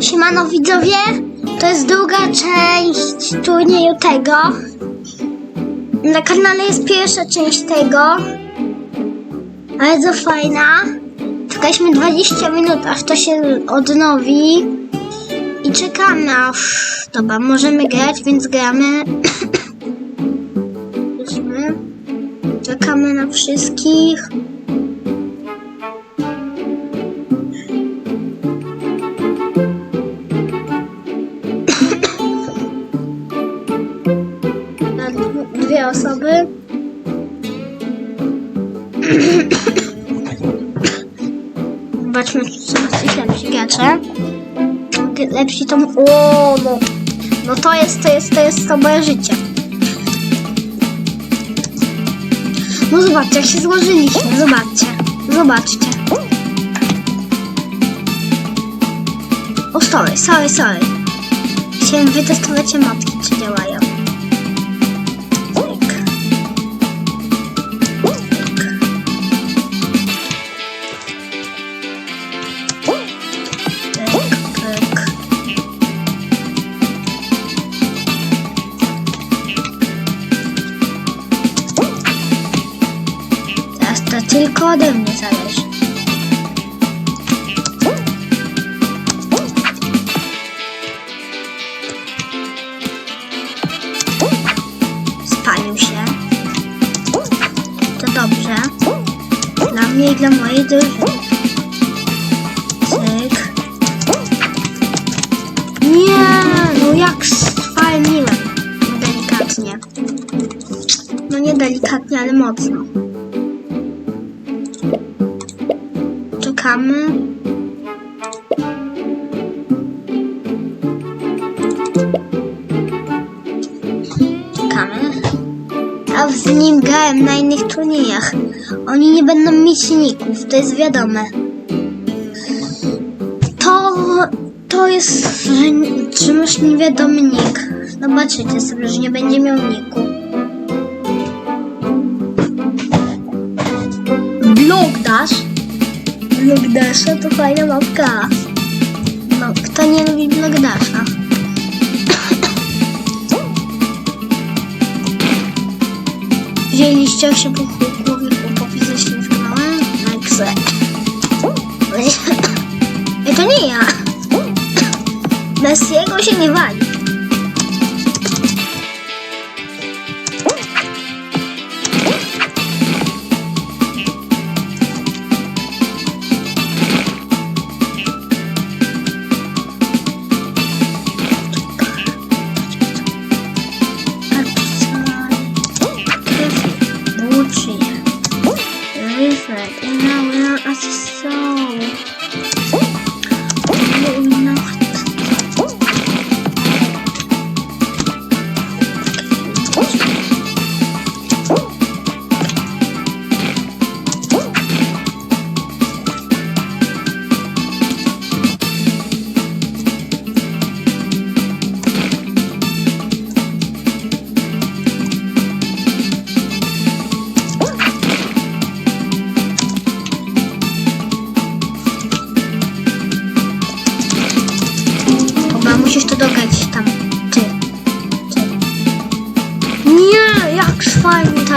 Siemano widzowie, to jest druga część turnieju tego. Na kanale jest pierwsza część tego. Bardzo fajna. Czekaliśmy 20 minut, aż to się odnowi. I czekamy aż... Dobra, możemy grać, więc gramy. Czekamy na wszystkich. Dwie osoby. Zobaczmy, czy są lepsi gracze. Lepsi to... O, no. No to jest, to jest, to jest to moje życie. No zobaczcie, jak się złożyliśmy. Zobaczcie. Zobaczcie. O, sorry, sorry, sorry. Chciałem wytestować emotki, czy działają. To ode mnie zależy. Spalił się. To dobrze. Dla mnie i dla mojej drużyny. Cyk. Nie, no jak spalniłem. Delikatnie. No nie delikatnie, ale mocno. Czekamy. Czekamy. A z nim grałem na innych turniejach. Oni nie będą mieć ników, to jest wiadome. To, to jest, masz niewiadomy nick. Zobaczycie sobie, że nie będzie miał niku. Blog Dash. No, kto nie lubi Blog Dasha? Wzięliście się po głowie chłopowi ze ślizgnąłem? No i kse. Ej, to nie ja. Bez jego się nie wali.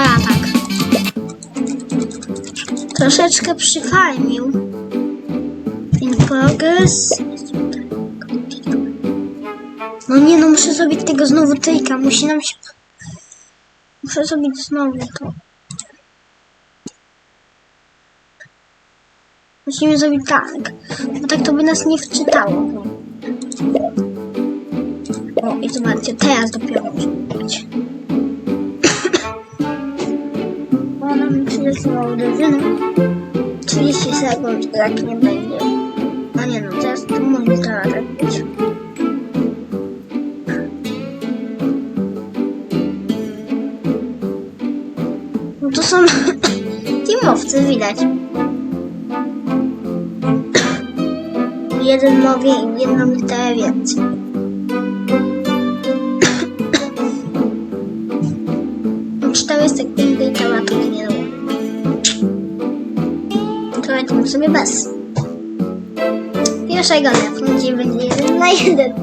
To atak. Troszeczkę przyfalmił. In progress. No nie, no muszę zrobić tego znowu tyjka. Musi nam się... Muszę zrobić znowu to. Musimy zrobić tak. Bo tak to by nas nie wczytało. O, i zobaczcie, teraz dopiero muszę być. Przyleczyła drużynę. 30 sekund, jak nie będzie. No nie no, teraz to może teraz tak być. No to są teamowcy, widać. Jeden mogę i jedną literę więcej. Od 45 sobie bez. Pierwszego i będzie jeden na jeden.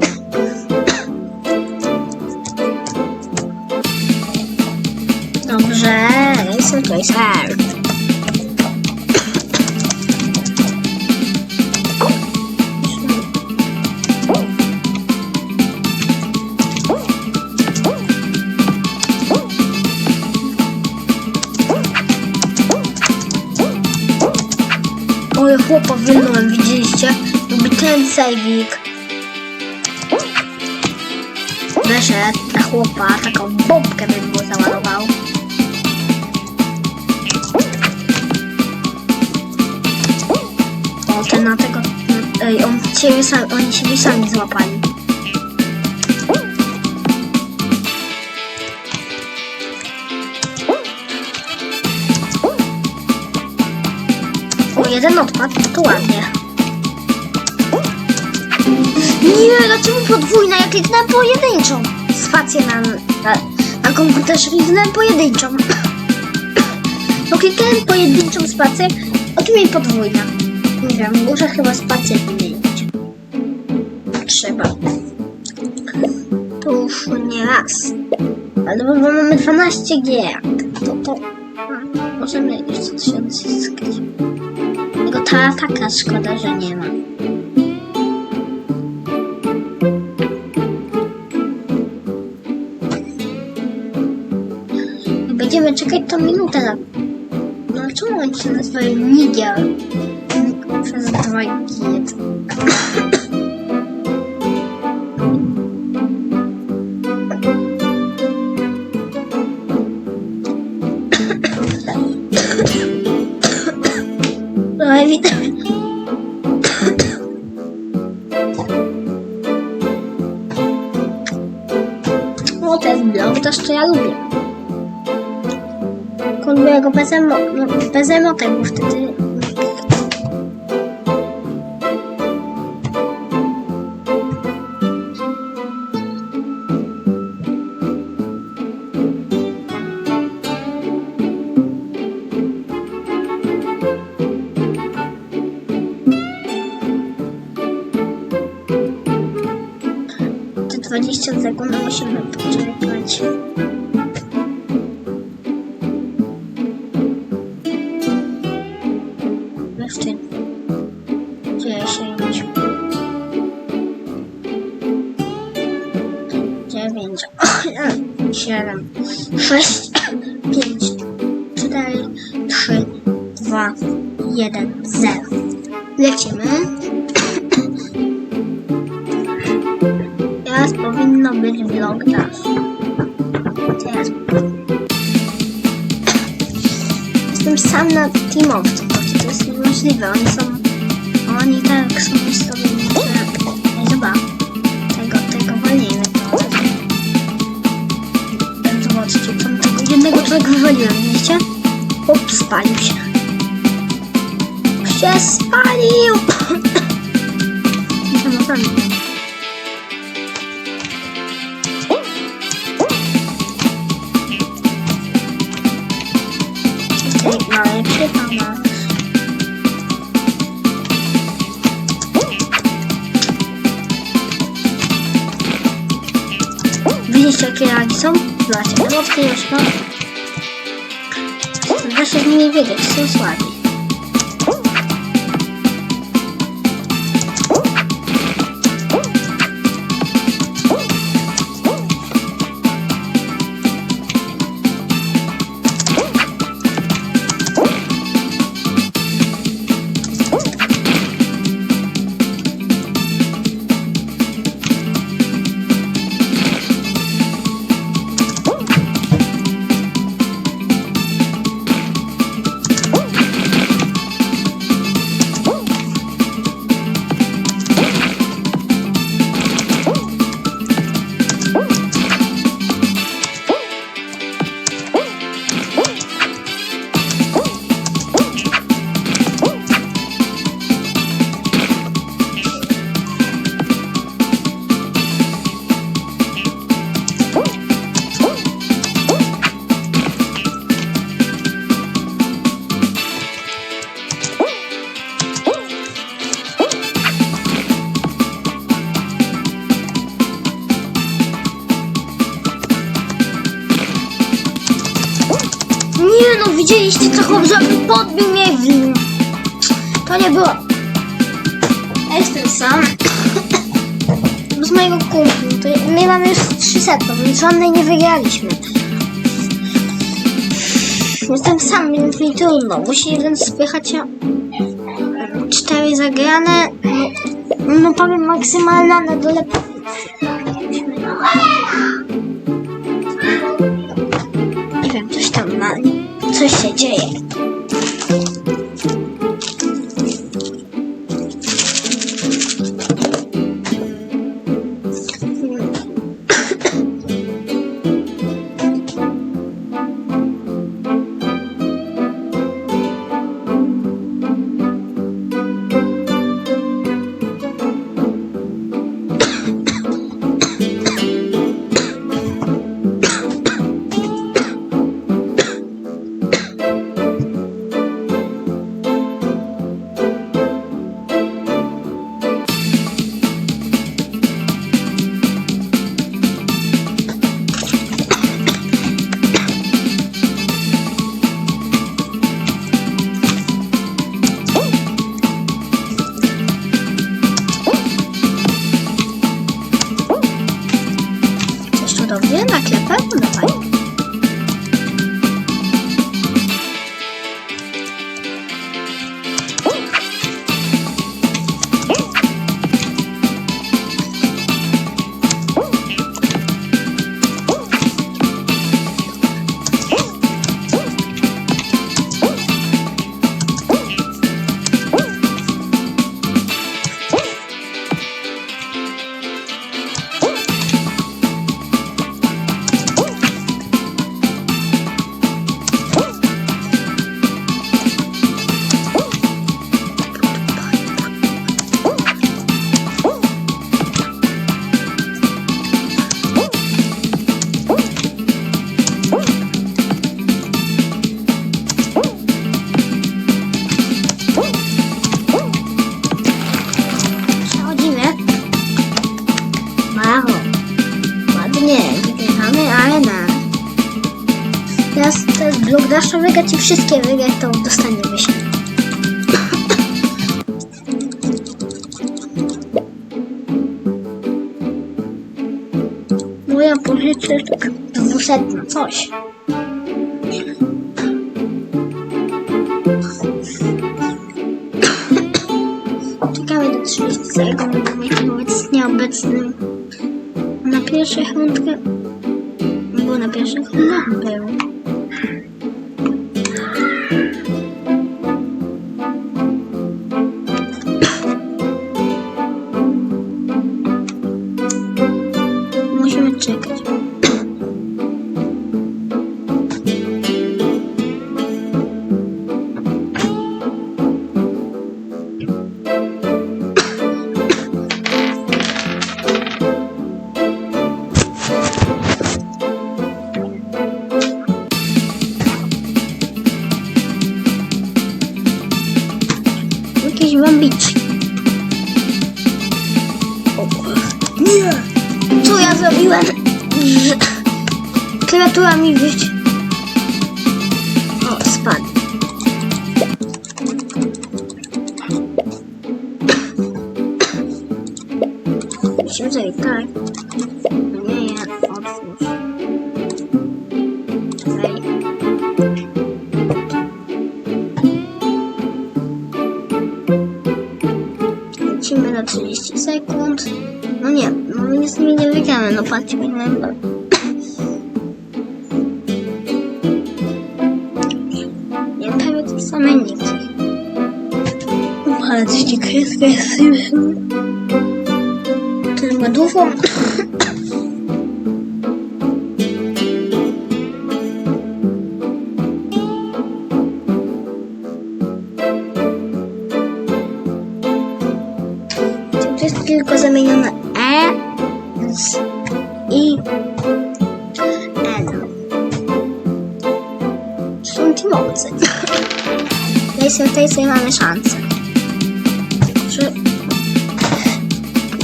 Dobrze, Racer Tracer. Oj, chłopa wylnąłem, widzieliście? Lubi ten sejwik. Wyszedł na chłopa, taką bombkę bym mu załadował. O, ten na tego... Ej, on ciebie sam, oni siebie sami złapali. Jeden odpadł, to ładnie. Nie, dlaczego podwójna? Ja kliknąłem pojedynczą. Spację na, na, na komputerze kliknąłem pojedynczą. No kliknąłem pojedynczą spację, a tu mi podwójna. Nie wiem, muszę chyba spację wymienić. Trzeba. To już nie raz. Ale bo mamy 12 gier. To, to... Możemy jeszcze się odzyskać. Ta taka szkoda, że nie ma. Będziemy czekać to minutę na... No czemu oni się nazywają Nigiel? Przez dwa bez, emo bez emotek, bo wtedy... Te 20 sekund musimy poczekać. 9 7 6 5 4 3 2 1 0 Lecimy. Teraz powinno być vlog dash. Teraz Jestem sam na teamowcu, to jest niemożliwe. Oni są. Oni tak są człowieka wywaliłem, widzicie? Chłop spalił się. Się spalił! Mamy przypomnę. Widzicie jakie ragi są? Zobaczcie, emotki już no. Da się z nimi To nie było. Ja jestem sam. Z mojego kumplu. To my mamy już 300, więc żadnej nie wygraliśmy. Jestem sam, więc mi trudno. Musi jeden spychać. Cztery zagrane. No, no powiem maksymalna na dole. Nie wiem, coś tam ma. Coś się dzieje. Teraz jest blok dasza wygrać i wszystkie wygrać, to dostaniemy się. Moja pożyczek dwusetna, coś. Czekamy do 30 sekund, wobec nieobecnym. Na pierwszych rundkę... Było na pierwszych rundach? Było. Zrobiłem? Że... Klawiatura mi wyjść. O, spadł. Musimy zrobić tak. Fatih bilmem ben. ya kaybedersem en iyisi. Fatih'i kıyas kıyasıymışım. Tırma dufam.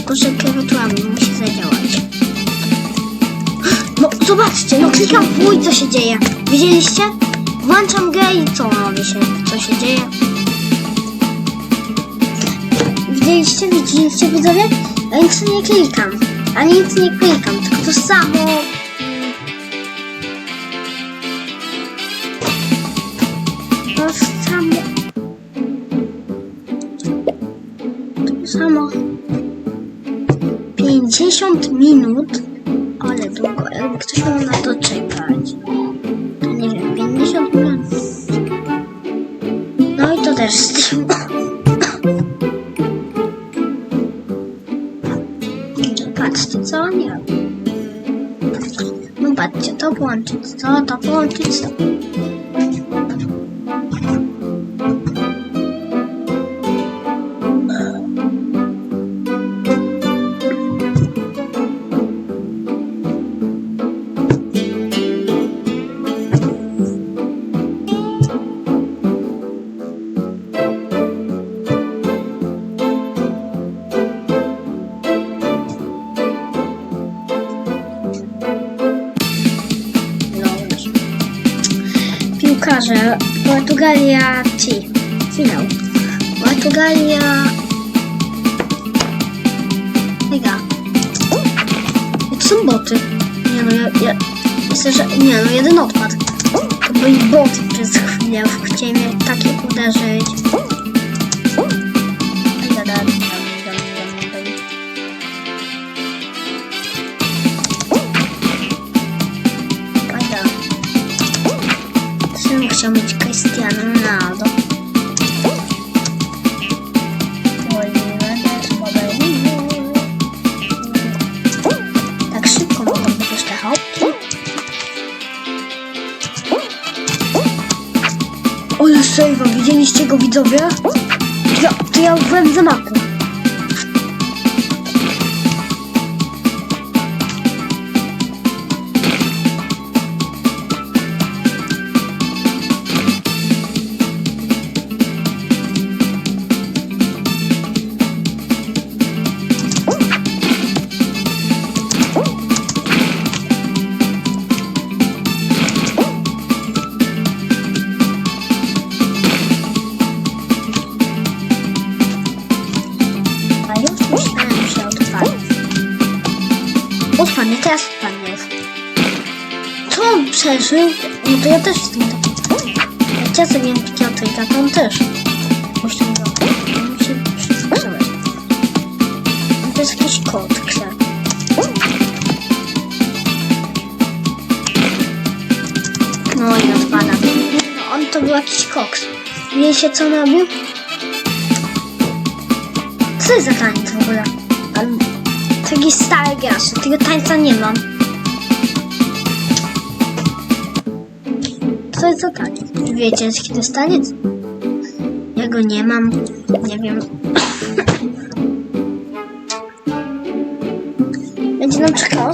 Tylko, że klawiatura mi musi zadziałać. No, zobaczcie, no klikam w co się dzieje. Widzieliście? Włączam grę i co robi się? Co się dzieje? Widzieliście? Widzieliście widzowie? Ja nic nie klikam. A nic nie klikam, tylko to samo. 50 minut. Ale długo, jakby ktoś miał na to czekać. To nie wiem, 50 minut. No i to też stream. Patrzcie, Piłkarze. Portugalia ci. Finał. Portugalia. Ega. To są boty. Nie no, ja, ja myślę, że nie no, jeden odpadł. To byli boty przez chwilę. Chcieli mnie takie uderzyć. Chciał mieć Cristiano Ronaldo. Tak szybko mogą być sejwa, widzieliście go widzowie? Ja, to ja byłem za. No to ja też jestem taki. Ja takiego trika, to on też. Musimy go. To jest jakiś kod, kser. No i odpada. No on to był jakiś koks. Wiecie co on robił? Co jest za taniec w ogóle? Taki stary gracz, tego tańca nie mam. Co jest za taniec? Wiecie, jaki to jest taniec? Ja go nie mam, nie wiem. Będzie nam czekało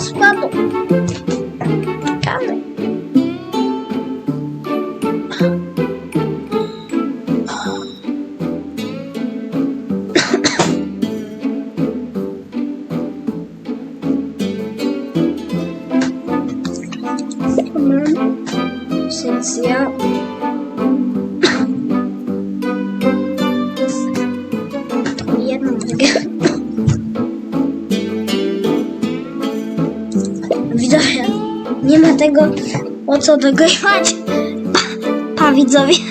co dogrywać. Pa widzowie, jestem chory